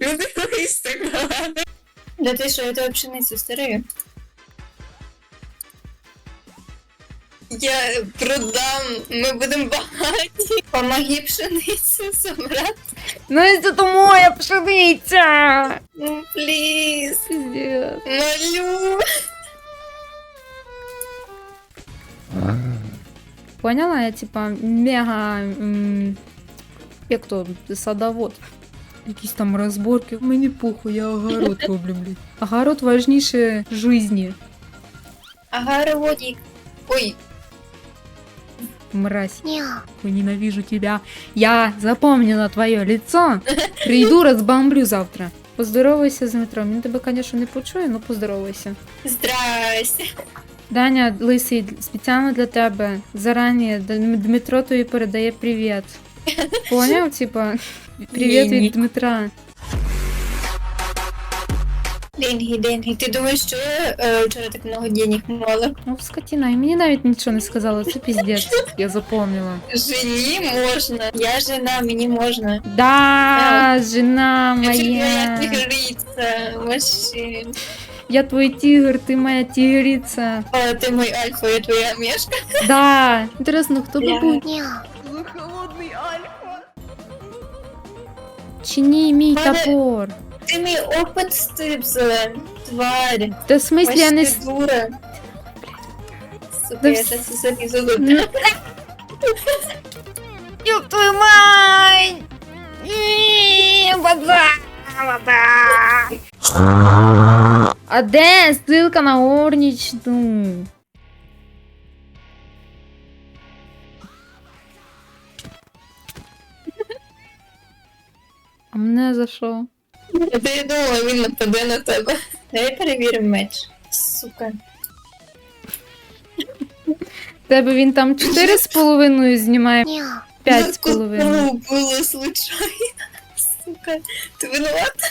Дивись так. Да ти що, я тебе пшеницю стараю? Я продам, ми будемо багаті. Помоги пшеницю собрати. Ну, це то моя пшениця! Ну, пліз. Малю. Поняла? Я типа мега. Як то садовод. Якісь там розборки. Мені похуй, я огород роблю, блін. Огород важніше жизни. Агароводік. Ой, Мразь. Ой, ненавижу тебя. Я запомнила твое лицо. Прийду, розбомблю завтра. Поздоровайся з метром. Він тебе, звісно, не почує, ну поздоровайся. Здрасте. Даня, лисий, спеціально для тебе. Зарані Дмитро тобі передає привіт. Поняв? Типа, привіт Ні-ні. від Дмитра. Деньги, деньги. Ти думаєш, що я е, вчора так много денег мала? Ну, скотина, і мені навіть нічого не сказала, це піздець. Я запомнила. Жені можна. Я жена, мені можна. Да, жена Я моя. тигриця, вообще. Я твой тигр, ти моя тигрица. О, ти мой альфа, я твоя мешка. Да. Інтересно, хто би Я- був? Чи ні, мій Мене- топор? Ти мій опит стипсила, тварь. Та в смислі я не... Ти дура. Сука, Да я вс- сейчас залізу Ну. Ёб твою мать! Ні, вода, вода. А де ссылка на горничну? Мене за що? Я ти думала, він нападе на тебе. Давай перевіримо меч. Сука. Тебе він там 4,5 знімає, 5,5. Ну, було случайно. Сука. Ти винувата?